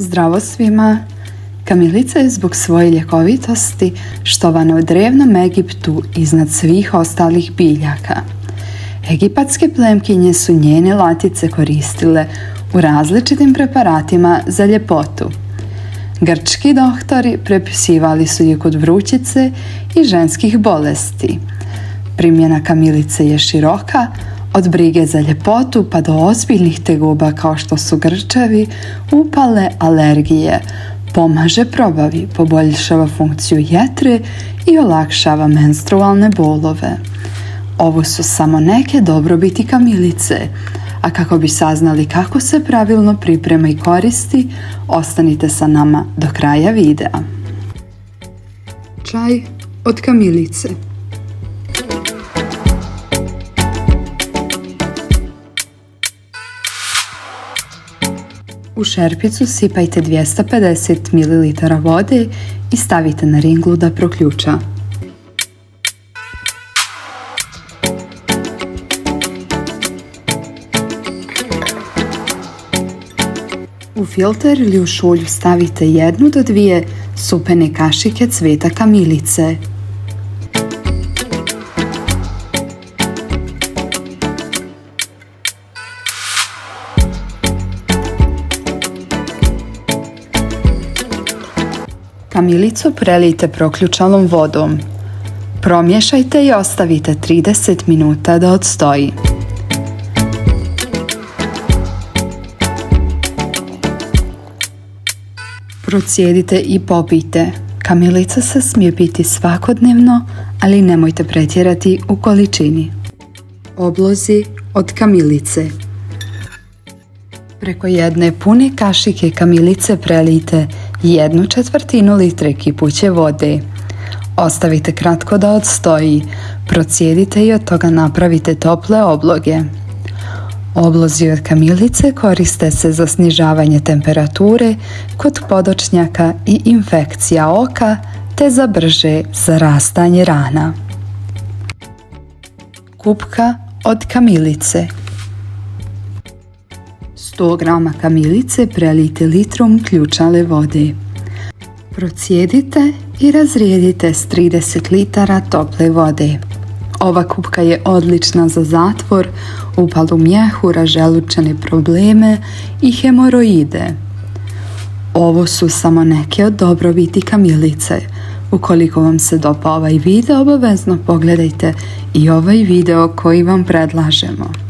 Zdravo svima! Kamilica je zbog svoje ljekovitosti štovana u drevnom Egiptu iznad svih ostalih biljaka. Egipatske plemkinje su njene latice koristile u različitim preparatima za ljepotu. Grčki doktori prepisivali su je kod vrućice i ženskih bolesti. Primjena kamilice je široka, od brige za ljepotu pa do ozbiljnih tegoba kao što su grčevi, upale, alergije, pomaže probavi, poboljšava funkciju jetre i olakšava menstrualne bolove. Ovo su samo neke dobrobiti kamilice, a kako bi saznali kako se pravilno priprema i koristi, ostanite sa nama do kraja videa. Čaj od kamilice U šerpicu sipajte 250 ml vode i stavite na ringlu da proključa. U filter ili u šulju stavite jednu do dvije supene kašike cveta kamilice. Kamilicu prelijte proključalom vodom. Promješajte i ostavite 30 minuta da odstoji. Procijedite i popijte. Kamilica se smije piti svakodnevno, ali nemojte pretjerati u količini. Oblozi od kamilice Preko jedne pune kašike kamilice prelijte jednu četvrtinu litre kipuće vode. Ostavite kratko da odstoji, procijedite i od toga napravite tople obloge. Oblozi od kamilice koriste se za snižavanje temperature kod podočnjaka i infekcija oka te za brže zarastanje rana. Kupka od kamilice 100 g kamilice prelijte litrom ključale vode. Procijedite i razrijedite s 30 litara tople vode. Ova kupka je odlična za zatvor, upalu mjehura, želučane probleme i hemoroide. Ovo su samo neke od dobrobiti kamilice. Ukoliko vam se dopa ovaj video, obavezno pogledajte i ovaj video koji vam predlažemo.